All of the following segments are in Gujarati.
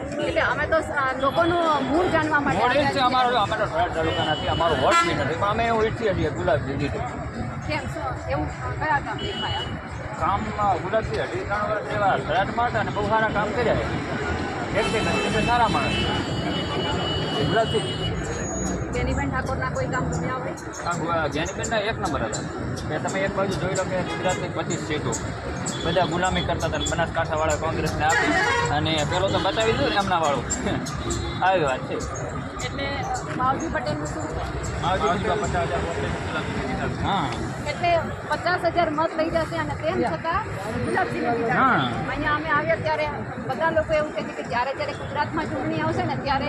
એટલે અમે તો લોકોનું મૂળ જાણવા માટે છે અમારો અમે તો તાલુકાનાથી અમારો વોટ બી નથી પણ અમે એવું ઈચ્છીએ છીએ ગુલાબ દીદી કેમ? શું? એવું? કયા કામ દેખાયા? કામમાં ગુલાબજી અઢી ત્રણ વર્ષ એવા થરાદ હતા અને બહુ સારા કામ કર્યા છે. નથી સારા માણસ. ગુલાબજી બેનીબેન ઠાકોરના કોઈ કામ ગમ્યા હોય? જ્ઞાનીબેનના એક નંબર હતા. કે તમે એક બાજુ જોઈ લો કે ગુજરાતની પચીસ સીટો બધા ગુલામી કરતા હતા બનાસકાંઠાવાળા કોંગ્રેસને આપી. અને પેલો તો બતાવી દીધું એમના વાળું. આવી વાત છે. એટલે માવજી પટેલનું શું એટલે પચાસ હજાર મત લઈ જશે અને તેમ છતાં ગુલાબજીને. અહીંયા અમે આવ્યા ત્યારે બધા લોકો એવું કહે છે કે જ્યારે જ્યારે ગુજરાતમાં ચૂંટણી આવશે ને ત્યારે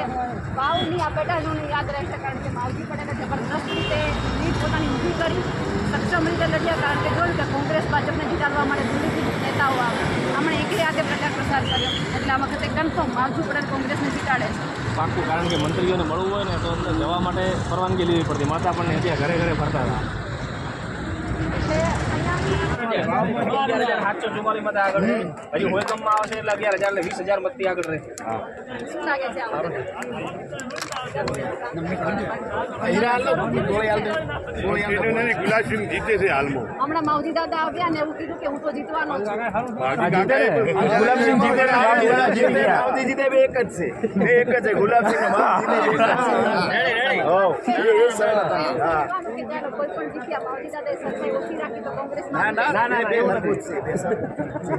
વાવની આ પેટા ચૂંટણી યાદ રહેશે કારણ કે માવજી પટેલે જબરદસ્ત રીતે લીડ પોતાની ઊભી કરી સક્ષમ રીતે લડ્યા કારણ કે જોયું કે કોંગ્રેસ ભાજપને જીતાડવા માટે દિલ્હીથી નેતાઓ આવે. હમણાં એકલી હાથે પ્રચાર પ્રસાર કર્યો. એટલે આ વખતે કન્ફર્મ માવજી પટેલ કોંગ્રેસને જીતાડે છે. પાક્કું કારણ કે મંત્રીઓને મળવું હોય ને તો અંદર જવા માટે પરવાનગી લેવી પડતી. માતા પણ ત્યાં ઘરે ઘરે ફરતા હતા. જીતે છે હાલમાં હમણાં માવજી દાદા આવ્યા ને એવું કીધું કે હું તો જીતવાનો ગુલાબસિંહ જીતે એક જ છે. એક જ છે. ગુલાબસિંહ ને માવજી જીતે બે એક જ છે. હો. એ એ સરળ હતા. હા. કે ચાલો કોઈ પણ જીત્યા માવજી દાદાએ સરસાઈ ઓછી રાખી તો કોંગ્રેસમાં ના ના ના બે મજબૂત છે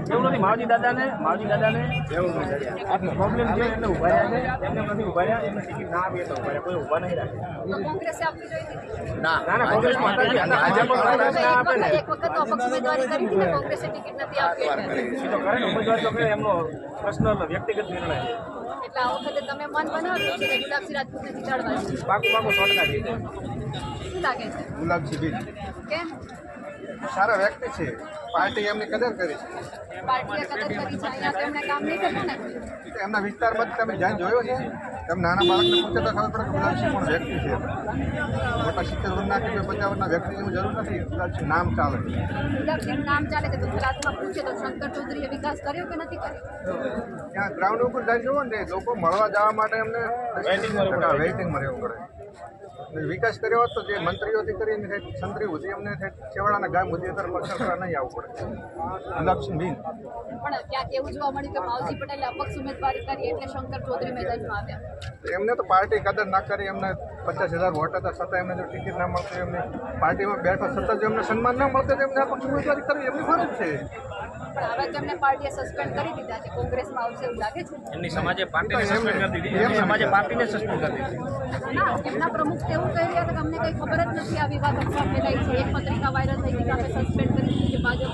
એવું નથી. માવજી દાદાને માવજી દાદાને પ્રોબ્લેમ છે એટલે ઊભા રહ્યા છે એમને નથી ઊભા રહ્યા એમને ટિકિટ ના આપીએ તો ઊભા રહ્યા. કોઈ ઊભા નહીં રાખે. તો કોંગ્રેસે આપવી જોઈએ ના કોંગ્રેસ આપે એક વખત અપક્ષ ઉમેદવારી કરી હતી કોંગ્રેસે ટિકિટ નથી આપી તો કરે ઉમેદવાર તો કરે એમનો પર્સનલ વ્યક્તિગત નિર્ણય. છે એટલે આ વખતે તમે મન બનાવ્યું છે ગુલાબસિંહ રાજપૂતને જીતાડવા પાકું પાકું સો ટકા લાગે છે? ગુલાબજી બેન કેમ? સારા વ્યક્તિ છે. પાર્ટી એમની કદર કરી છે. પાર્ટીએ કદર કરી છે. અહીંયા તો કામ નહીં કરવું ને? એમના વિસ્તારમાં જ તમે જ્યાં જોયો છે તમે નાના બાળકને પૂછે તો ખબર પડે કે ગુલાબસિંહ પણ વ્યક્તિ છે. મોટા સિત્તેર વર્ષના કે પચાસ વર્ષના વ્યક્તિની જરૂર નથી. ગુલાબસિંહ નામ ચાલે. ગુલાબસિંહ નામ ચાલે કે ગુજરાતમાં પૂછે તો શંકર ચૌધરીએ વિકાસ કર્યો કે નથી કર્યો? ત્યાં ગ્રાઉન્ડ ઉપર જાય જોવો ને લોકો મળવા જવા માટે એમને. વેઇટિંગમાં રહેવું પડે. વિકાસ કર્યો હોત તો જે મંત્રીઓથી કરીને સંત્રી સુધી અમને છેવાડાના ગામ સુધી અત્યારે પક્ષ નહીં આવવું પડે. ગુલાબસિંહ બિન પણ ક્યાંક એવું જોવા મળ્યું કે માવજી પટેલે અપક્ષ ઉમેદવારી કરી એટલે શંકર ચૌધરી મેદાનમાં આવ્યા. એમને તો પાર્ટી કદર ના કરી એમને પચાસ હજાર વોટ હતા છતાં એમને જો ટિકિટ ના મળતી એમને પાર્ટીમાં બેઠા છતાં જો એમને સન્માન ના મળતું એમને અપક્ષ ઉમેદવારી કરવી એમની ફરજ છે. પણ હવે તેમને પાર્ટીએ સસ્પેન્ડ કરી દીધા છે. કોંગ્રેસમાં આવશે એવું લાગે છે? એમની સમાજે પાર્ટીને સસ્પેન્ડ કરી દીધી એમની સમાજે પાર્ટીને સસ્પેન્ડ કરી દીધી ના એમના પ્રમુખ એવું કહી રહ્યા હતા કે અમને કંઈ ખબર જ નથી આ વિવાદ અફવા ફેલાઈ છે. એક પત્રિકા વાયરલ થઈ ગઈ કે સસ્પેન્ડ કરી દીધી ભાજપ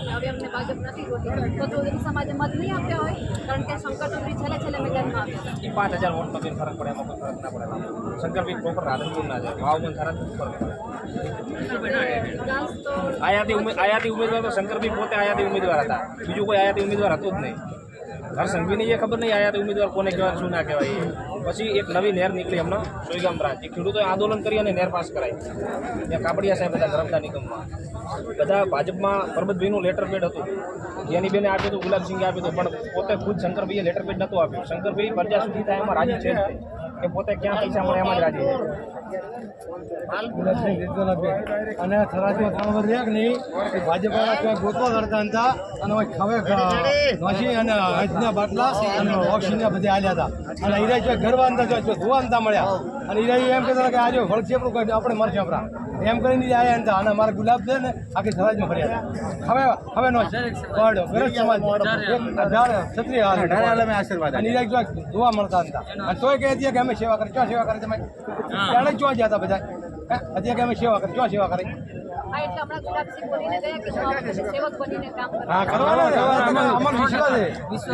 ભાજપ નથી જોતી તો ચૌધરી સમાજે મત નહીં આપ્યા હોય કારણ કે શંકર ચૌધરી છેલ્લે છેલ્લે મેદાનમાં આવ્યા પાંચ હજાર વોટનો બી ફરક પડે એમાં કોઈ ફરક ના પડે. શંકરભાઈ પ્રોપર રાધનપુર ના જાય. પણ સારા ફરક પડે. આયાતી ઉમે આયાતી ઉમેદવાર તો શંકરભાઈ પોતે આયાતી ઉમેદવાર હતા. બીજું કોઈ આયાતી ઉમેદવાર હતું જ નહીં. ઘર સંઘવીને એ ખબર નહીં આયાતી ઉમેદવાર કોને કહેવાય શું ના કહેવાય એ. પછી એક નવી નહેર નીકળી હમણાં સોયગામ બ્રાન્ચ. એ ખેડૂતોએ આંદોલન કરી અને નહેર પાસ કરાવી ત્યાં કાપડિયા સાહેબ હતા નર્મદા નિગમમાં. બધા ભાજપમાં પરબતભાઈનું લેટર પેડ હતું. જેની બેને આપ્યું હતું, ગુલાબસિંહે આપ્યું હતું, પણ પોતે ખુદ શંકરભાઈએ લેટર પેડ નહોતું આપ્યું. શંકરભાઈ પ્રજા સુધી થાય એમાં રાજી છે. કે પોતે ક્યાં પૈસા મળે એમાં જ રાજી છે. અને કે નહીં? ભાજપ વાળા ગોતવા અને ખવે નોશી અને હજના બાટલા અને ઓક્સિજનના બધે આલ્યા હતા. અને હીરા જો ગરવા અંદર જો ધોવા મળ્યા. અને હીરા એમ કહેતા હતા કે આજે વળશે આપણું આપણે મરશે આપણા એમ કરીને આવ્યા આયા હતા અને અમારા ગુલાબ છે ને આખી થરાદમાં ફર્યા હતા. હવે હવે નો પડો ગરજ સમાજ. એક અઢાર ક્ષત્રિય આશીર્વાદ અને હીરા જો મળતા હતા. અને તોય કહે છે કે અમે સેવા કરી ક્યાં સેવા કરી તમે ત્યારે જોવા ગયા હતા બધા? અત્યારે અમે સેવા કરી ક્યાં સેવા કરી? આ એટલે હમણાં ગુલાબસિંહ બોલીને ગયા કે હું આ વખતે સેવક બનીને કામ કરવા હા અમારો વિશ્વાસ છે.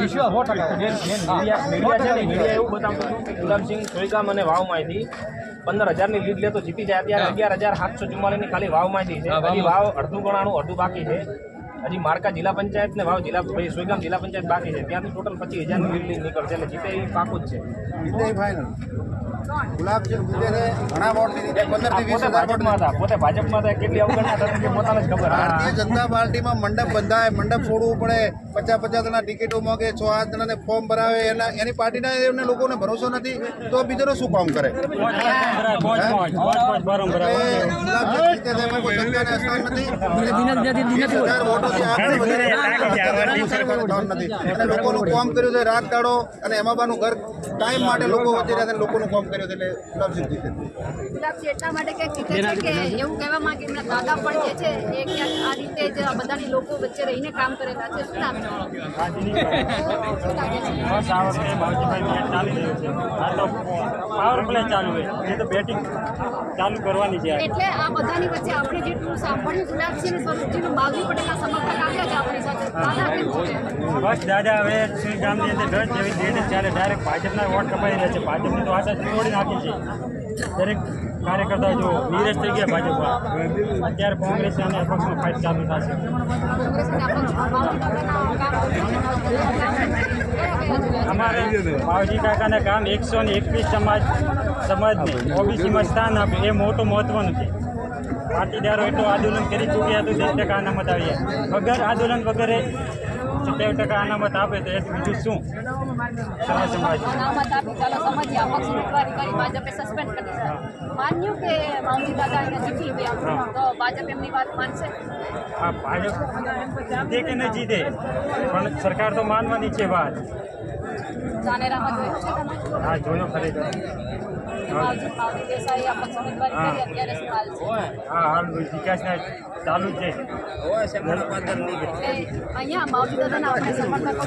વિશ્વાસ સો ટકા મીડિયા મીડિયા છે ને મીડિયા એવું બતાવતું હતું ગુલાબસિંહ સોયગામ અને વાવમાંથી પંદર હજારની લીડ લેતો જીતી જાય અત્યારે અગિયાર હજાર સાતસો ચુમ્માલીસની ખાલી વાવમાંથી છે. હજી વાવ અડધું ગણાનું અડધું બાકી છે. હજી માર્કા જિલ્લા પંચાયત ને વાવ જિલ્લા ભાઈ સોયગામ જિલ્લા પંચાયત બાકી છે. ત્યાંથી ટોટલ પચીસ હજારની લીડ નીકળશે. એટલે જીતે એ પાકું જ છે. જીતે છે ઘણા વોટથી જીતે પંદર વીસ હજાર ભાજપમાં હતા પોતે ભાજપમાં હતા કેટલી અવગણના થતી પોતાને જ ખબર. ભારતીય જનતા પાર્ટીમાં મંડપ બંધાય મંડપ છોડવું પડે પચાસ પચાસ જણા ટિકિટો માંગે છ આઠ જણાને ફોર્મ ભરાવે એના એની પાર્ટીના એમને લોકોને ભરોસો નથી તો બીજાનો શું કામ કરે? એમાં લોકોનું કામ કર્યું છે રાત દાડો અને એમાબાનું ઘર કાયમ માટે લોકો વચ્ચે લોકોનું કામ કર્યું એટલે ગુલાબસિંહ જીતે ગુલાબસિંહ એટલા માટે કે કીધે છે કે એવું કહેવા માંગે એમના દાદા પણ જે છે એ ક્યાંક આ રીતે જ આ બધાની લોકો વચ્ચે રહીને કામ કરેલા છે. શું નામ બસ આ વખતે બાવજીભાઈ મેચ ચાલી રહ્યું છે. આ તો પાવર પ્લે ચાલુ છે. એ તો બેટિંગ ચાલુ કરવાની છે એટલે આ બધાની વચ્ચે આપણે જેટલું સાંભળ્યું ગુલાબસિંહ અને સ્વરૂપજીનું માવજી પટેલના સમર્થક આવ્યા છે આપણી સાથે. દાદા કેમ બસ દાદા હવે શ્રી ગામની અંદર ગઢ જેવી ડેટ ચાલે. ડાયરેક્ટ ભાજપના વોટ કપાઈ રહ્યા છે. ભાજપની તો આશા તોડી નાખી છે. દરેક કાર્યકર્તા જો નિરેશ થઈ ગયા ભાજપમાં, અત્યારે કોંગ્રેસ અને અપક્ષમાં ફાઇટ ચાલુ થશે. અમારે માવજી કાકાના કામ એકસો ને એકવીસ સમાજ, સમાજને ઓબીસીમાં સ્થાન આપે એ મોટું મહત્વનું છે. પાટીદારો એટલું આંદોલન કરી ચૂક્યા હતું દસ ટકા અનામત આવ્યા. વગર આંદોલન વગરે સિત્તેર ટકા અનામત આપે તો એક બીજું શું? સમાજ સમાજ અનામત આપી ચાલો સમજીએ. આ પક્ષ ઉમેદવારી કરી ભાજપે સસ્પેન્ડ કરી માન્યું કે માવજી દાદા અહીંયા જીતી ગયા તો ભાજપ એમની વાત માનશે? હા ભાજપ જીતે કે ન જીતે? પણ સરકાર તો માનવાની છે વાત. જાનેરામાં જોયું છે તમે હા જોયો માવજી દેસાઈ આ પક્ષ ઉમેદવારી અત્યારે શું હાલ છે હા હાલ વિકાસના ચાલુ છે અહીંયા માવજી દાદાના આપણે સમર્થકો